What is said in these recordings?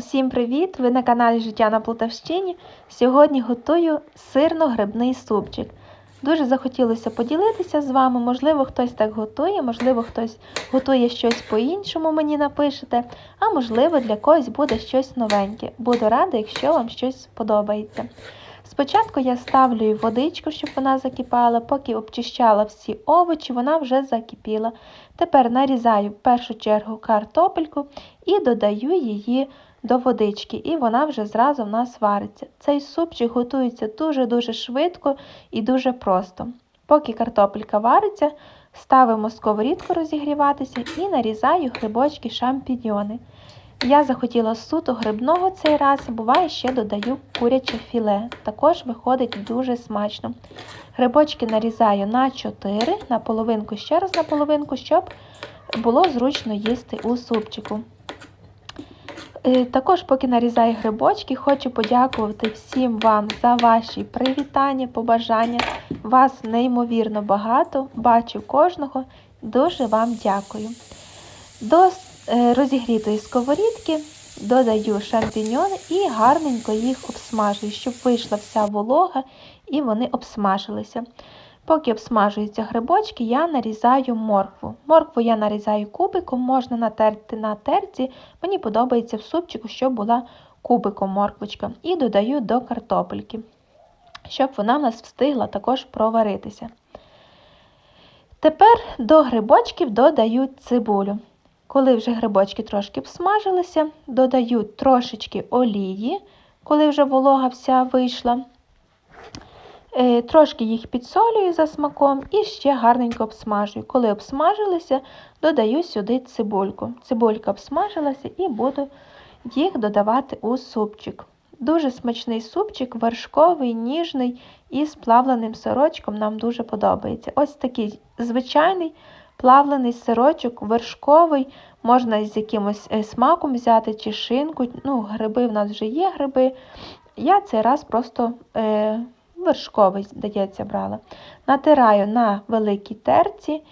Усім привіт! Ви на каналі Життя на Полтавщині. Сьогодні готую сирно-грибний супчик. Дуже захотілося поділитися з вами. Можливо, хтось так готує, можливо, хтось готує щось по-іншому, мені напишете, а можливо, для когось буде щось новеньке. Буду рада, якщо вам щось сподобається. Спочатку я ставлю водичку, щоб вона закипала, поки обчищала всі овочі, вона вже закипіла. Тепер нарізаю в першу чергу картопельку і додаю її до водички, і вона вже зразу в нас вариться. Цей супчик готується дуже-дуже швидко і дуже просто. Поки картопелька вариться, ставимо сковорідку розігріватися і нарізаю грибочки шампіньйони. Я захотіла суто грибного цей раз, буває ще додаю куряче філе. Також виходить дуже смачно. Грибочки нарізаю на 4, на половинку, ще раз на половинку, щоб було зручно їсти у супчику. Також, поки нарізаю грибочки, хочу подякувати всім вам за ваші привітання, побажання. Вас неймовірно багато, бачу кожного. Дуже вам дякую. До е, розігрітої сковорідки додаю шампіньони і гарненько їх обсмажую, щоб вийшла вся волога і вони обсмажилися. Поки обсмажуються грибочки, я нарізаю моркву. Моркву я нарізаю кубиком, можна натерти на терці. Мені подобається в супчику, щоб була кубиком морквочка. І додаю до картопельки, щоб вона в нас встигла також проваритися. Тепер до грибочків додаю цибулю. Коли вже грибочки трошки обсмажилися, додаю трошечки олії, коли вже волога вся вийшла. Е, Трошки їх підсолюю за смаком і ще гарненько обсмажую. Коли обсмажилися, додаю сюди цибульку. Цибулька обсмажилася і буду їх додавати у супчик. Дуже смачний супчик, вершковий, ніжний і з плавленим сирочком нам дуже подобається. Ось такий звичайний плавлений сирочок, вершковий, можна з якимось е, смаком взяти чи шинку. Ну, Гриби в нас вже є гриби. Я цей раз просто. Е, вершковий, здається, брала. Натираю на великій терці.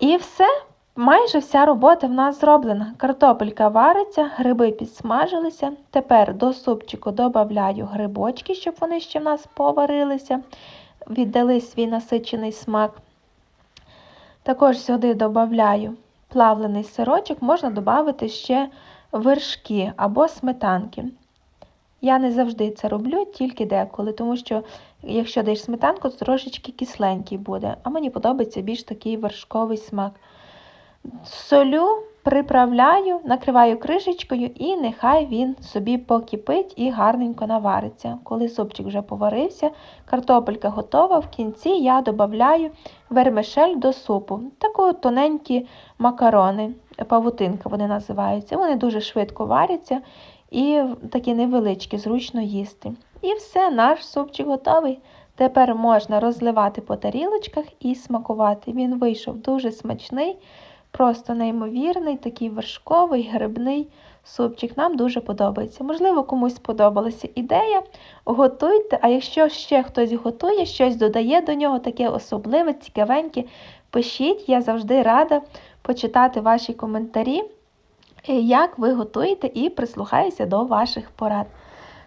І все, майже вся робота в нас зроблена. Картопелька вариться, гриби підсмажилися. Тепер до супчику додаю грибочки, щоб вони ще в нас поварилися, віддали свій насичений смак. Також сюди додаю плавлений сирочок, можна додати ще вершки або сметанки. Я не завжди це роблю, тільки деколи, тому що якщо даєш сметанку, то трошечки кисленький буде, а мені подобається більш такий вершковий смак. Солю, приправляю, накриваю кришечкою і нехай він собі покипить і гарненько навариться. Коли супчик вже поварився, картопелька готова, в кінці я додаю вермишель до супу. Таку тоненькі макарони, павутинка вони називаються. Вони дуже швидко варяться і такі невеличкі, зручно їсти. І все, наш супчик готовий. Тепер можна розливати по тарілочках і смакувати. Він вийшов дуже смачний, просто неймовірний, такий вершковий, грибний супчик. Нам дуже подобається. Можливо, комусь сподобалася ідея. Готуйте, а якщо ще хтось готує, щось додає до нього, таке особливе, цікавеньке, пишіть, я завжди рада почитати ваші коментарі як ви готуєте і прислухаюся до ваших порад.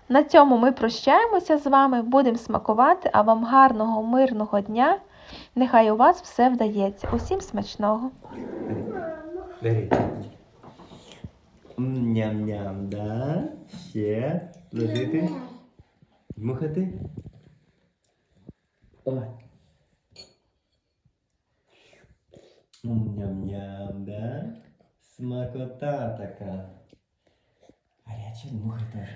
На цьому ми прощаємося з вами, будемо смакувати, а вам гарного, мирного дня. Нехай у вас все вдається. Усім смачного! Ням-ням, да? Ще. Ложити. Дмухати. Ой. Ням-ням, да? Смакота така. Гаряча дмухай теж.